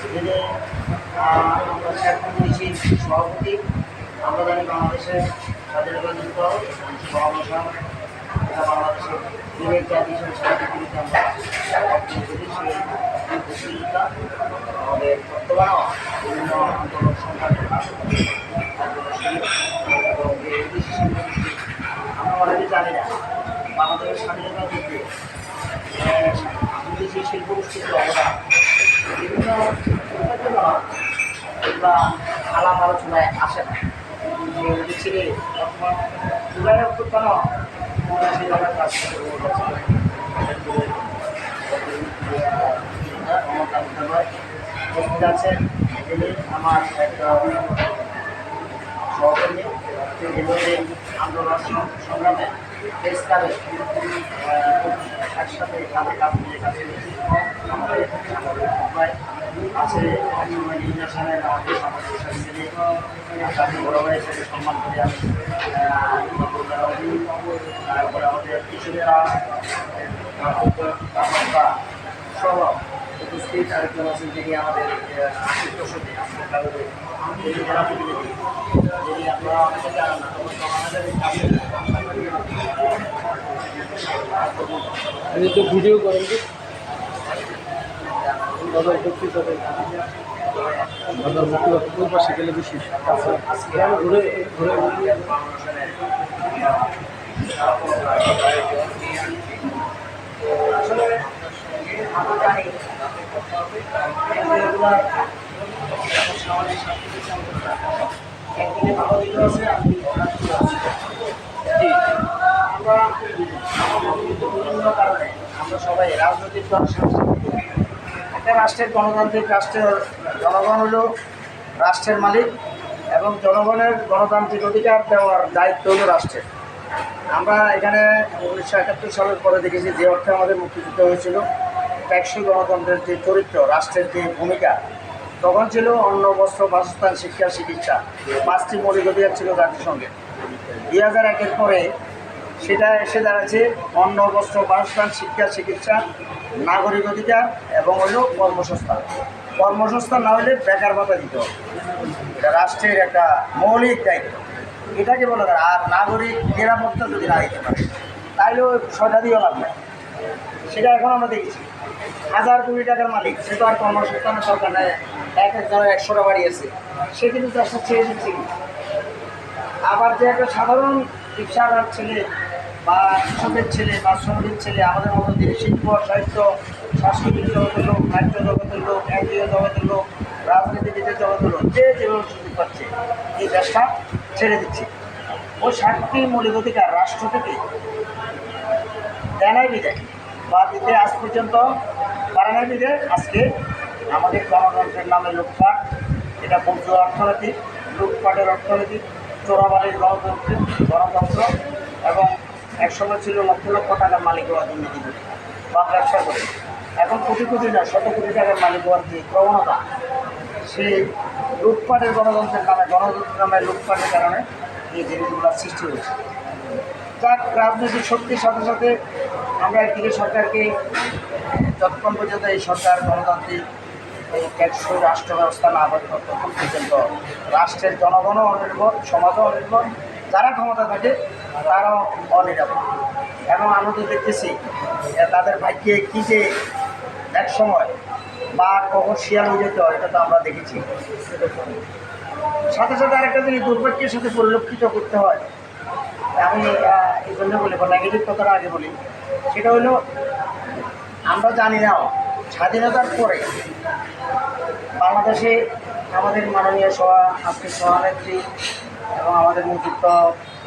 আহ, আমরা সভাপতি আমরা জানি বাংলাদেশের স্বাধীনতা যুদ্ধ সমাবেশন বাংলাদেশের বিবেক জাতি মুক্তিযোদ্ধা আমাদের বর্তমানেও বিভিন্ন আমরা অনেকে জানি না বাংলাদেশের স্বাধীনতা যুদ্ধে আহ, বিদেশি শিল্পগোষ্ঠীর অবদান বিভিন্ন কিংবা আলাপ আলোচনায় আসে না যে ওদের ছেলে বর্তমান জুলাই কাজ করে উপস্থিত আছেন যিনি আমার একটা সহকর্মী আন্দোলন সংগ্রামে দেশ কালে একসাথে কাঁধে কাঁধ মিলে কাজ আমাদের আমাদের আছে একসময় নির্বাচনের আমাদের সমাজের সাথে ভাই হিসেবে সম্মান করে আমি তারপরে আমাদের সহ উপস্থিত আরেকজন আছেন যিনি আমাদের আশিক দশকে আপনারা না আমাদের তো ভিডিও করেন। দাদার করতে তাদের দাদার মুখে কোন পাশে গেলে বেশি ঘুরে ঘুরে। আমরা সবাই রাজনৈতিক দল একটা রাষ্ট্রের গণতান্ত্রিক রাষ্ট্রের জনগণ হলো রাষ্ট্রের মালিক এবং জনগণের গণতান্ত্রিক অধিকার দেওয়ার দায়িত্ব হলো রাষ্ট্রের। আমরা এখানে উনিশশো একাত্তর সালের পরে দেখেছি যে অর্থে আমাদের মুক্তিযুদ্ধ হয়েছিল। ট্যাক্সি গণতন্ত্রের যে চরিত্র, রাষ্ট্রের যে ভূমিকা, তখন ছিল অন্ন, বস্ত্র, বাসস্থান, শিক্ষা, চিকিৎসা। পাঁচটি মৌলিক অধিকার ছিল জাতিসংঘে দুই হাজার একের পরে সেটা এসে দাঁড়াচ্ছে অন্ন, বস্ত্র, বাসস্থান, শিক্ষা, চিকিৎসা, নাগরিক অধিকার এবং হলো কর্মসংস্থান। কর্মসংস্থান না হলে বেকার ভাতা দিতে হবে। এটা রাষ্ট্রের একটা মৌলিক দায়িত্ব। এটাকে বলা যায়, আর নাগরিক নিরাপত্তা যদি না দিতে পারে, তাইলেও সজা দিয়ে লাভ নেই। সেটা এখন আমরা দেখেছি। হাজার কোটি টাকার মালিক, সে তো আর কর্মসংস্থানের সরকার নেয় এক একজনের একশোটা বাড়িয়েছে সে কিন্তু ছেড়ে দিচ্ছে কি আবার যে একটা সাধারণ রিক্সাওয়ালার ছেলে বা কৃষকের ছেলে বা শ্রমিকের ছেলে, আমাদের মতো যিনি শিল্প, সাহিত্য, সাংস্কৃতিক জগতের লোক নাট্য জগতের লোক, এনজিও জগতের লোক রাজনীতিবিদের জগতের লোক, যে যেভাবে সুযোগ পাচ্ছে, এই দেশটা ছেড়ে দিচ্ছে। ওই ষাটটি মৌলিক অধিকার রাষ্ট্র থেকে দেয় নাই বিদায়। বা দিতে আজ পর্যন্ত পারে নাই বিদায়। আজকে আমাদের গণতন্ত্রের নামে লুটপাট, এটা বৌদ্ধ অর্থনীতি, লুটপাটের অর্থনীতি, চোরাবালির গণতন্ত্র গণতন্ত্র এবং একসময় ছিল লক্ষ লক্ষ টাকার মালিক হওয়ার দুর্নীতি করে বা ব্যবসা করে এখন কোটি কোটি না, শত কোটি টাকার মালিক হওয়ার যে প্রবণতা। সেই লুটপাটের গণতন্ত্রের নামে গণতন্ত্রের নামে লুটপাটের কারণে এই জিনিসগুলো সৃষ্টি হয়েছে। যাক, রাজনৈতিক শক্তির সাথে সাথে আমরা একদিকে সরকারকে যতক্ষণ পর্যন্ত এই সরকার গণতান্ত্রিক এই টেকসই রাষ্ট্র ব্যবস্থা না হবে ততক্ষণ পর্যন্ত রাষ্ট্রের জনগণও অনির্ভর, সমাজও অনির্ভর। যারা ক্ষমতা থাকে তারাও অনিরাপদ। এবং আমরা তো দেখতেছি তাদের ভাগ্যে কী যে এক সময় বা কখন শিয়াল হয়ে যেত এটা তো আমরা দেখেছি। সাথে সাথে আরেকটা জিনিস, দুর্ভাগ্যের সাথে পরিলক্ষিত করতে হয়। আমি এই জন্য বলি, বা নেগেটিভ কথাটা আগে বলি। সেটা হলো, আমরা জানি না, স্বাধীনতার পরে বাংলাদেশে আমাদের মাননীয় সভা, আজকে সভানেত্রী এবং আমাদের নেতৃত্ব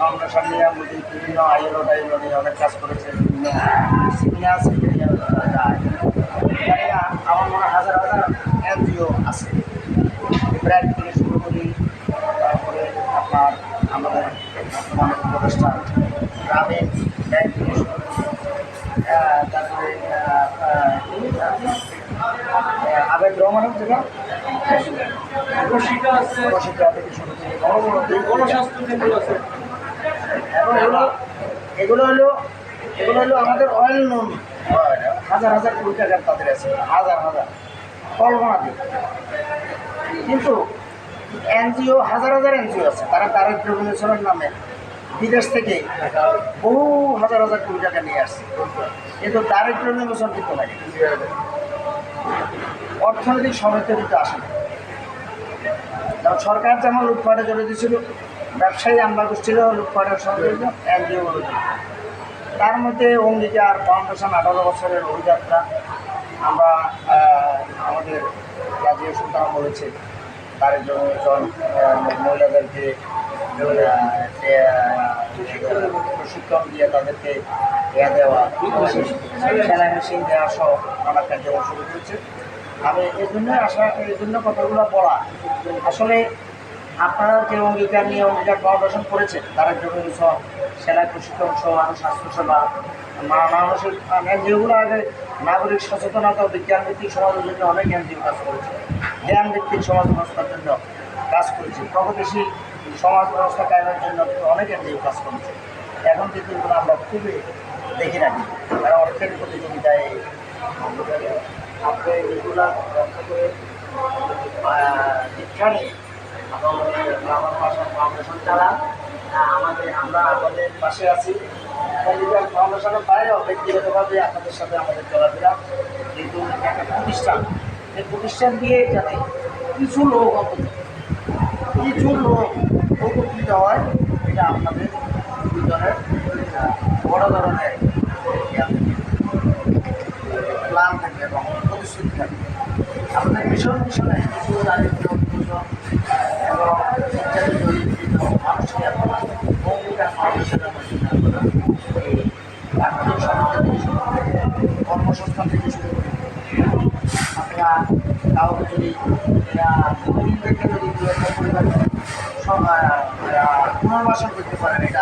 আমরা সামনে আমাদের বিভিন্ন আইএলও টাইএলও নিয়ে অনেক কাজ করেছে বিভিন্ন সিনিয়র সেক্রেটারি জানি না আমার মনে হাজার হাজার এনজিও আছে। ব্র্যাক থেকে শুরু করি তারপরে আপনার আমাদের বর্তমান উপদেষ্টা গ্রামীণ ব্যাংক থেকে শুরু করি। তারপরে আবেদ রহমান যেটা প্রশিক্ষা থেকে শুরু করে। বড় বড় গণস্বাস্থ্য কেন্দ্র আছে? এবং এগুলো এগুলো হলো এগুলো হলো আমাদের অয়েল নুন হাজার হাজার কোটি টাকার তাদের আছে। হাজার হাজার। কল্পনাতীত কিন্তু এনজিও, হাজার হাজার এনজিও আছে। তারা দারিদ্র বিমোচনের নামে বিদেশ থেকে বহু হাজার হাজার কোটি টাকা নিয়ে আসছে। কিন্তু দারিদ্র বিমোচন কিন্তু লাগে অর্থনৈতিক সমৃদ্ধ কিন্তু আসে না সরকার যেমন লুটপাটে চলে দিয়েছিল ব্যবসায়ী আমরা গোষ্ঠীরও লুটপাটের সঙ্গে এনজিও তার মধ্যে অঙ্গীকার, ফাউন্ডেশন, আঠারো বছরের অভিযাত্রা আমরা আমাদের রাজ্য সুলতান বলেছে। তার জন্য মহিলাদেরকে প্রশিক্ষণ দিয়ে তাদেরকে ইয়া দেওয়া, সেলাই মেশিন দেওয়া সহ নানা কার্যক্রম শুরু করেছে। আমি এই জন্য আসা এই জন্য কথাগুলো বলা। আসলে আপনারা যে অঙ্গীকার নিয়ে অঙ্গীকার ফাউন্ডেশন করেছেন, তারা জমি সহ সেলাই, প্রশিক্ষণ সহ আরও স্বাস্থ্যসেবা মা- মানসিক এনজিওগুলো আগে নাগরিক সচেতনতা ও বিজ্ঞান ভিত্তিক সমাজের জন্য অনেক এনজিও কাজ করেছে। জ্ঞান ভিত্তিক সমাজ ব্যবস্থার জন্য কাজ করেছে। প্রগতিশীল সমাজ ব্যবস্থা কায়েমের জন্য অনেক এনজিও কাজ করেছে। এখন কিন্তু এগুলো আমরা খুবই দেখি না তারা অর্থের প্রতিযোগিতায় আপনি এগুলা করে নিয়ে ফাউন্ডেশন চালান আমাদের আমরা আমাদের পাশে আছি পলিটিক্যাল ফাউন্ডেশনের বাইরেও ব্যক্তিগতভাবে আপনাদের সাথে আমাদের চলাফেরা যেহেতু একটা প্রতিষ্ঠান এই প্রতিষ্ঠান দিয়ে যাতে কিছু লোক অন্তত কিছু লোক উপকৃত হয় এটা আপনাদের দুজনের বড় ধরনের প্ল্যান থাকে এবং প্রতিশ্রুতি থাকে আমাদের মিশন মিশনে কিছু দারিদ্র কর্মসংস্থান থেকে শুরু করে আমরা যদি থেকে যদি পরিবার পুনর্বাসন করতে পারেন এটা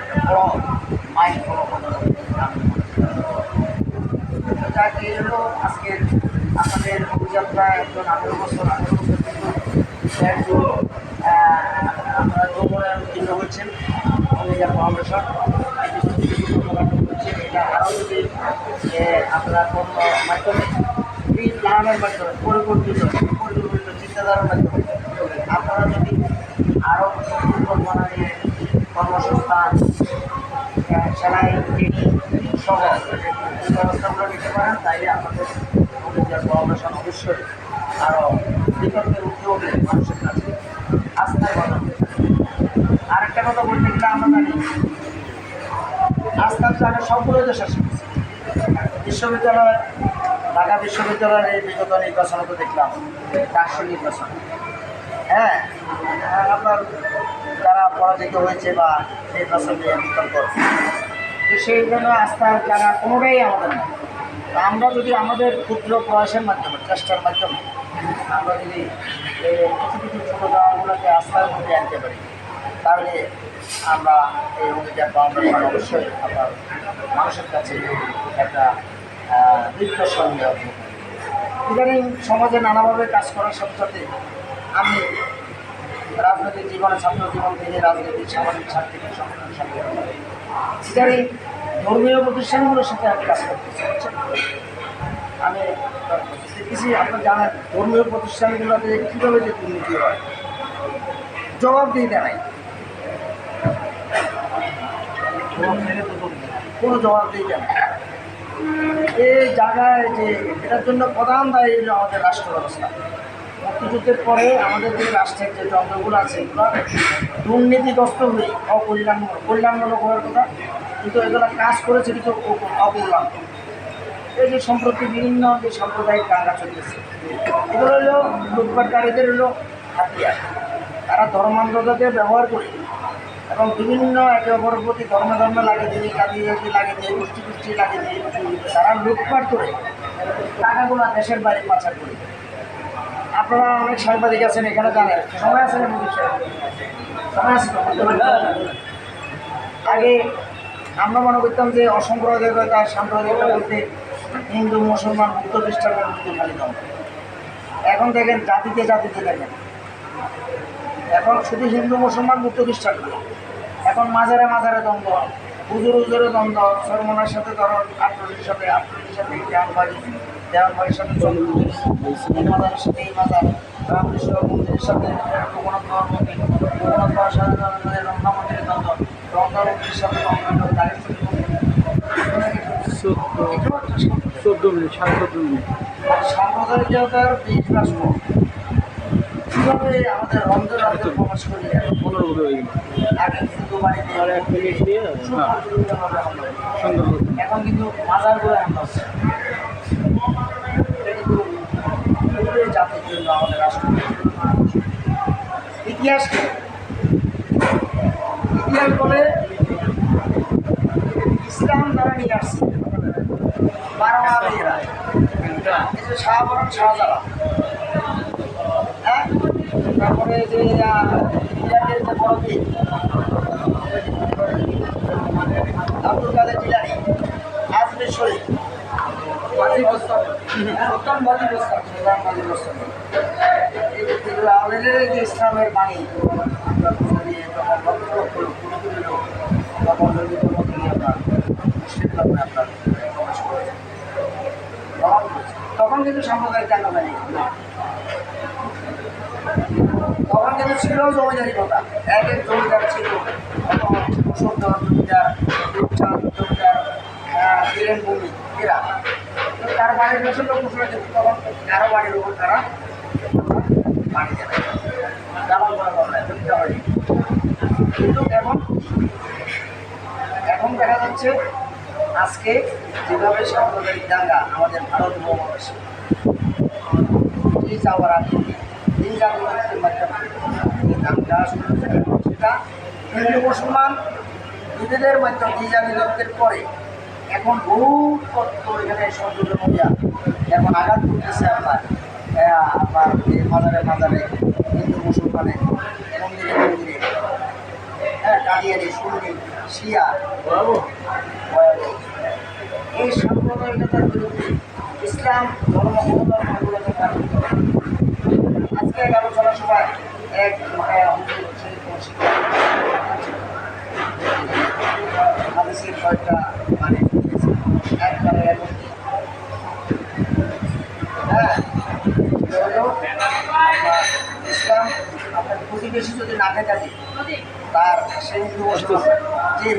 একটা বড় মাইন্ড করি। যাক হলো আজকের আমাদের অভিযাত্রা একজন আঠেরো বছর আঠেরো বছর একজন উত্তীর্ণ হচ্ছেন হচ্ছে এটা আরও যদি আপনারা কোনো মাধ্যমে প্ল্যানের মাধ্যমে পরিকল্পিত পরিকল্পিত চিন্তাধারার মাধ্যমে আপনারা যদি আরও পরিকল্পনা নিয়ে কর্মসংস্থান সেলাই ট্রেনিং সহ ব্যবস্থাগুলো নিতে পারেন, তাইলে আমাদের অবশ্যই। আরও বিকল্পের উদ্যোগে মানুষের কাছে আস্থায় বানাবে আরেকটা কথা বলতে গেলে আমরা জানি সবগুলো দেশ আসে বিশ্ববিদ্যালয়, ঢাকা বিশ্ববিদ্যালয়ের এই বিগত নির্বাচনে তো দেখলাম ডাকসু নির্বাচন। হ্যাঁ আপনার যারা পরাজিত হয়েছে বা নির্বাচন নিয়ে বিতর্ক তো সেই জন্য আস্থার জায়গা কোনোটাই আমাদের তা আমরা যদি আমাদের ক্ষুদ্র প্রয়াসের মাধ্যমে, চেষ্টার মাধ্যমে, আমরা যদি কিছু কিছু ছোটো জায়গাগুলোকে আস্থার মধ্যে আনতে পারি তাহলে আমরা এই অভিযান ফাউন্ডেশন অবশ্যই আমরা মানুষের কাছে একটা দিগ্দর্শনীয় হবে ইদানিং সমাজে নানাভাবে কাজ করার সাথে আমি রাজনৈতিক জীবনে ছাত্র জীবন থেকে রাজনৈতিক সামাজিক সাংস্কৃতিক সংগঠন সাথে ইদানিং ধর্মীয় প্রতিষ্ঠানগুলোর সাথে আমি কাজ বুঝছেন? আমি দেখেছি আপনার জানেন ধর্মীয় প্রতিষ্ঠানগুলোতে কীভাবে যে দুর্নীতি হয় জবাব দিয়ে দেয় কোনো জবাব দিয়ে দেয় এই জায়গায় যে এটার জন্য প্রধান দায়ী আমাদের রাষ্ট্র ব্যবস্থা। মুক্তিযুদ্ধের পরে আমাদের যে রাষ্ট্রের যে যন্ত্রগুলো আছে, এগুলো দুর্নীতিগ্রস্ত হয়ে অকল্যাণমূলক কল্যাণমূলক হওয়ার কথা। কিন্তু এগুলো কাজ করেছে কিছু অকল্যাণ এই যে সম্প্রতি বিভিন্ন যে সাম্প্রদায়িক দাঙ্গা চলতেছে, এগুলো হলো লুটপাটকারীদের হলো হাতিয়ার। তারা ধর্মান্ধতাকে ব্যবহার করে এবং বিভিন্ন একে অপরের প্রতি ধর্মে ধর্মে লাগিয়ে দিয়ে কাজী জাতি লাগিয়ে দিয়ে, গোষ্ঠী গোষ্ঠী লাগিয়ে দিয়ে তারা লুটপাট করে টাকাগুলো দেশের বাইরে পাচার করে। আপনারা অনেক সাংবাদিক আছেন, এখানে জানেন। সময় আছে না মুদির সময় আছে? আগে আমরা মনে করতাম যে অসাম্প্রদায়িকতা, সাম্প্রদায়িকতা বলতে হিন্দু, মুসলমান, বুদ্ধ খ্রিস্টানদের মধ্যে এখন দেখেন জাতিতে জাতিতে দেখেন। এখন শুধু হিন্দু মুসলমান বুদ্ধ খ্রিস্টান না। এখন মাঝারে মাঝারে দ্বন্দ্ব হুজুর হুজুরে দ্বন্দ্ব সরমনার সাথে ধরো আট্রলির সাথে আট্রলির সাথে জানবাজি দেওয়ানবাড়ির সাথে চন্দ্রপুরের এই মাজারের সাথে এই মাজার রামকৃষ্ণ মন্দিরের সাথে রঘুনাথ বাবার মন্দির সাথে আমাদের মন্দিরের দ্বন্দ্ব রমনা মন্দিরের সাথে চোদ্দ। মিনিট সাড়ে চোদ্দ মিনিট সাম্প্রদায়িকতার রাষ্ট্র কীভাবে আমাদের রন্ধন রাজ্য প্রকাশ করি? এখন পনেরো বছর হয়ে গেল আগে হিন্দু বাড়িতে আর এক মিনিট নিয়ে। সুন্দর। এখন কিন্তু মাজার করে হামলা হচ্ছে কিন্তু জাতির জন্য আমাদের রাষ্ট্র ইতিহাস ইতিহাস বলে ইসলাম দ্বারা নিয়ে আসছে। বারো যে শাহবরণ হ্যাঁ। তারপরে যে আহ, ইরাকের যে বড় পীর, আব্দুল কাদের শরীফ মাঝি বস্তান উত্তম মাঝি বস্তান সুলতান মাঝি বস্তান এগুলো আমাদের যে আমরা তখন তখন আপনার মুসলিম ধর্মে আপনার প্রবেশ কিন্তু সাম্প্রদায়িক দাঙ্গা বাণী? তখন কিন্তু ছিল জমিদারি কথা এক এক জমিদার ছিল রূপচাঁদ বীরেন ভূমি তার বাড়ির বাড়ির তারা বাড়ি। কিন্তু এখন এখন দেখা যাচ্ছে আজকে যেভাবে সাম্প্রদায়িক দাঙ্গা আমাদের ভারত উপমহাদেশে। যাওয়ার আগে এই জাতীয় হিন্দু মুসলমান নিজেদের মাধ্যমে দ্বিজা বিভক্তের পরে এখন বহু তত্ত্ব এখানে সংযোজন হইয়া এখন আঘাত করতেছে আপনার আপনার মাজারে মাজারে, হিন্দু মুসলমানে মন্দিরে মন্দিরে হ্যাঁ কাদিয়ারি সুন্নি, শিয়া। এই সাম্প্রদায়িকতার বিরুদ্ধে ইসলাম, ধর্ম অবলম্বনগুলোকে এক আলোচনা সভায় এক মানে একবারে হ্যাঁ ইসলাম আপনার প্রতিবেশী যদি না থাকে, তার সেই যে